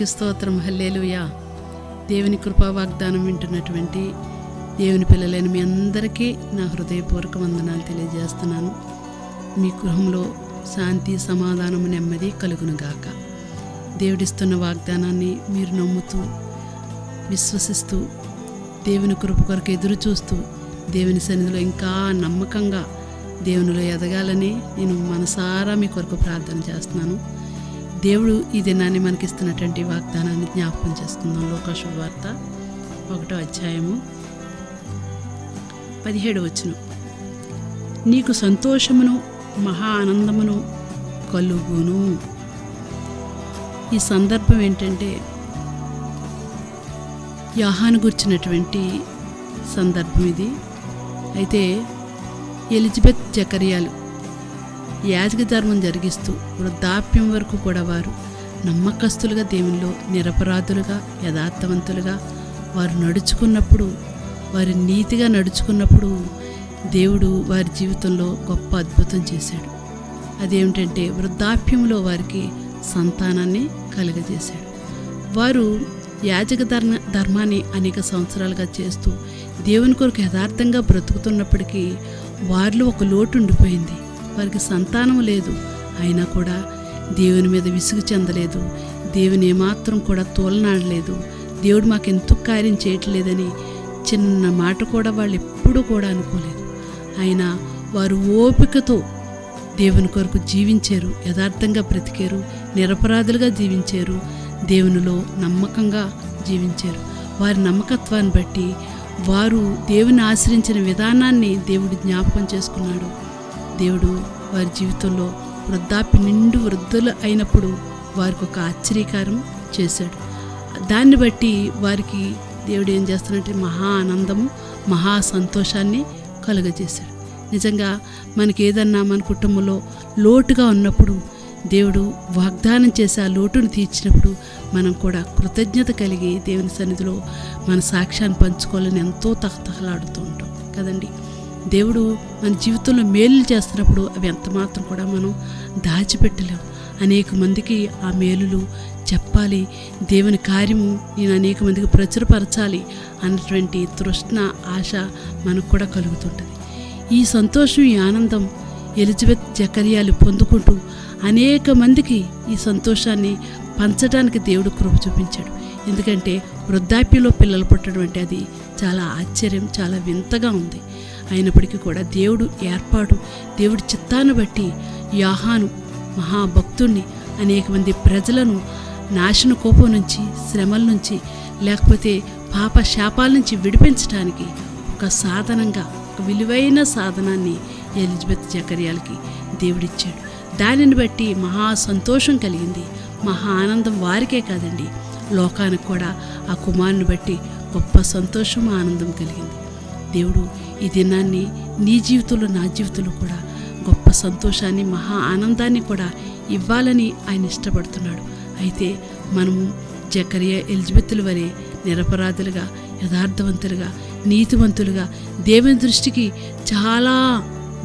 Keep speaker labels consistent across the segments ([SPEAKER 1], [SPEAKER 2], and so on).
[SPEAKER 1] దేవునికి స్తోత్రం. హల్లేలుయా. దేవుని కృపా వాగ్దానం వింటున్నటువంటి దేవుని పిల్లలైన మీ అందరికీ నా హృదయపూర్వక వందనాలు తెలియజేస్తున్నాను. మీ గృహంలో శాంతి సమాధానము నెమ్మది కలుగునుగాక. దేవుడిస్తున్న వాగ్దానాన్ని మీరు నమ్ముతూ విశ్వసిస్తూ దేవుని కృప కొరకు ఎదురు చూస్తూ దేవుని సన్నిధిలో ఇంకా నమ్మకంగా దేవునిలో ఎదగాలని నేను మనసారా మీ కొరకు ప్రార్థన చేస్తున్నాను. దేవుడు ఈ దినాన్ని మనకిస్తున్నటువంటి వాగ్దానాన్ని జ్ఞాపకం చేసుకుందాం. లోకశుభవార్త ఒకటో అధ్యాయము పదిహేడు వచ్చును నీకు సంతోషమును మహా ఆనందమును కలుగును. ఈ సందర్భం ఏంటంటే యాహాను గుర్చినటువంటి సందర్భం ఇది. అయితే ఎలిజబెత్ జకరియాలు యాజక ధర్మం జరిగిస్తూ వృద్ధాప్యం వరకు కూడా వారు నమ్మకస్తులుగా దేవునిలో నిరపరాధులుగా యథార్థవంతులుగా వారు నడుచుకున్నప్పుడు వారి నీతిగా నడుచుకున్నప్పుడు దేవుడు వారి జీవితంలో గొప్ప అద్భుతం చేశాడు. అదేమిటంటే వృద్ధాప్యంలో వారికి సంతానాన్ని కలుగజేశాడు. వారు యాజక ధర్మ ధర్మాన్ని అనేక సంవత్సరాలుగా చేస్తూ దేవుని కొరకు యథార్థంగా బ్రతుకుతున్నప్పటికీ వారిలో ఒక లోటు ఉండిపోయింది. వారికి సంతానం లేదు. అయినా కూడా దేవుని మీద విసుగు చెందలేదు. దేవుని ఏమాత్రం కూడా తోలనాడలేదు. దేవుడు మాకు ఎందుకు కార్యం చేయట్లేదని చిన్న మాట కూడా వాళ్ళు ఎప్పుడూ కూడా అనుకోలేదు. అయినా వారు ఓపికతో దేవుని కొరకు జీవించారు. యథార్థంగా బ్రతికారు. నిరపరాధులుగా జీవించారు. దేవునిలో నమ్మకంగా జీవించారు. వారి నమ్మకత్వాన్ని బట్టి వారు దేవుని ఆశ్రయించిన విధానాన్ని దేవుడు జ్ఞాపకం చేసుకున్నాడు. దేవుడు వారి జీవితంలో వృద్ధాప్య నిండు వృద్ధులు అయినప్పుడు వారికి ఒక ఆశ్చర్యకారం చేశాడు. దాన్ని బట్టి వారికి దేవుడు ఏం చేస్తానంటే మహా ఆనందము మహా సంతోషాన్ని కలుగజేశాడు. నిజంగా మనకి ఏదన్నా మన కుటుంబంలో లోటుగా ఉన్నప్పుడు దేవుడు వాగ్దానం చేసి ఆ లోటును తీర్చినప్పుడు మనం కూడా కృతజ్ఞత కలిగి దేవుని సన్నిధిలో మన సాక్ష్యాన్ని పంచుకోవాలని ఎంతో తహతహలాడుతూ ఉంటాం. కదండి? దేవుడు మన జీవితంలో మేలు చేస్తున్నప్పుడు అవి ఎంత మాత్రం కూడా మనం దాచిపెట్టలేము అనేక మందికి ఆ మేలులు చెప్పాలి. దేవుని కార్యము నేను అనేక మందికి ప్రచురపరచాలి అన్నటువంటి తృష్ణ ఆశ మనకు కూడా కలుగుతుంటుంది. ఈ సంతోషం ఈ ఆనందం ఎలిజబెత్ జకర్యాలు పొందుకుంటూ అనేక మందికి ఈ సంతోషాన్ని పంచడానికి దేవుడు కృప చూపించాడు. ఎందుకంటే వృద్ధాప్యంలో పిల్లలు పుట్టడం అంటే అది చాలా ఆశ్చర్యం చాలా వింతగా ఉంది. అయినప్పటికీ కూడా దేవుడు ఏర్పాటు దేవుడి చిత్తాన్ని బట్టి యాహాను మహాభక్తుణ్ణి అనేక మంది ప్రజలను నాశన కోపం నుంచి శ్రమల నుంచి లేకపోతే పాప శాపాల నుంచి విడిపించడానికి ఒక సాధనంగా ఒక విలువైన సాధనాన్ని ఎలిజబెత్ జకర్యాలకి దేవుడిచ్చాడు. దానిని బట్టి మహా సంతోషం కలిగింది. మహా ఆనందం వారికే కాదండి. లోకానికి కూడా ఆ కుమారుని బట్టి గొప్ప సంతోషం ఆనందం కలిగింది. దేవుడు ఈ దినాన్ని నీ జీవితంలో నా జీవితంలో కూడా గొప్ప సంతోషాన్ని మహా ఆనందాన్ని కూడా ఇవ్వాలని ఆయన ఇష్టపడుతున్నాడు. అయితే మనము జకరియా ఎలిజబెత్తుల వరే నిరపరాధులుగా యథార్థవంతులుగా నీతివంతులుగా దేవుని దృష్టికి చాలా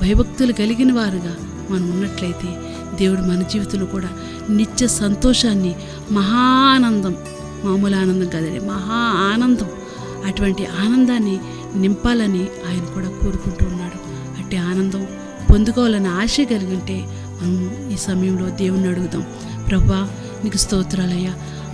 [SPEAKER 1] భయభక్తులు కలిగిన వారుగా మనం ఉన్నట్లయితే దేవుడు మన జీవితంలో కూడా నిత్య సంతోషాన్ని మహా ఆనందం మామూలు ఆనందం కాదండి మహా ఆనందం అటువంటి ఆనందాన్ని నింపాలని ఆయన కూడా కోరుకుంటూ ఉన్నాడు. అట్టి ఆనందం పొందుకోవాలని ఆశ కలిగి ఉంటే మనం ఈ సమయంలో దేవుణ్ణి అడుగుదాం. ప్రభా నీకు స్తోత్రాలయ్యా.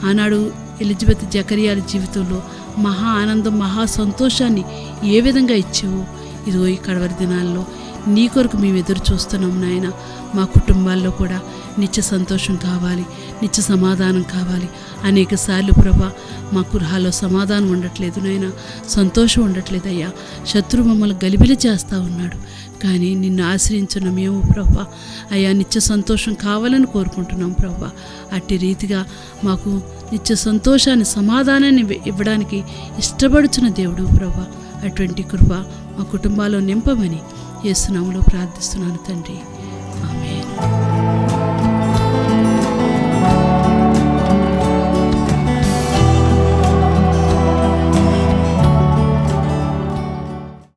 [SPEAKER 1] ఆనాడు ఎలిజబెత్ జకరియాల జీవితంలో మహా ఆనందం మహా సంతోషాన్ని ఏ విధంగా ఇచ్చావో? ఇదిగో ఈ కడవరి దినాల్లో నీ కొరకు మేము ఎదురు చూస్తున్నాం నాయన. మా కుటుంబాల్లో కూడా నిత్య సంతోషం కావాలి నిత్య సమాధానం కావాలి. అనేక సార్లు ప్రభా మా గృహాల్లో సమాధానం ఉండట్లేదు నాయన సంతోషం ఉండట్లేదు అయ్యా. శత్రు మమ్మల్ని గలిబిలి చేస్తూ ఉన్నాడు. కానీ నిన్ను ఆశ్రయించిన మేము ప్రభా అయ్యా నిత్య సంతోషం కావాలని కోరుకుంటున్నాం ప్రభా. అట్టి రీతిగా మాకు నిత్య సంతోషాన్ని సమాధానాన్ని ఇవ్వడానికి ఇష్టపడుచున్న దేవుడు ప్రభా. అటువంటి కృప మా కుటుంబాల్లో నింపమని యేసునామలో ప్రార్థిస్తున్నాను తండ్రి. ఆమె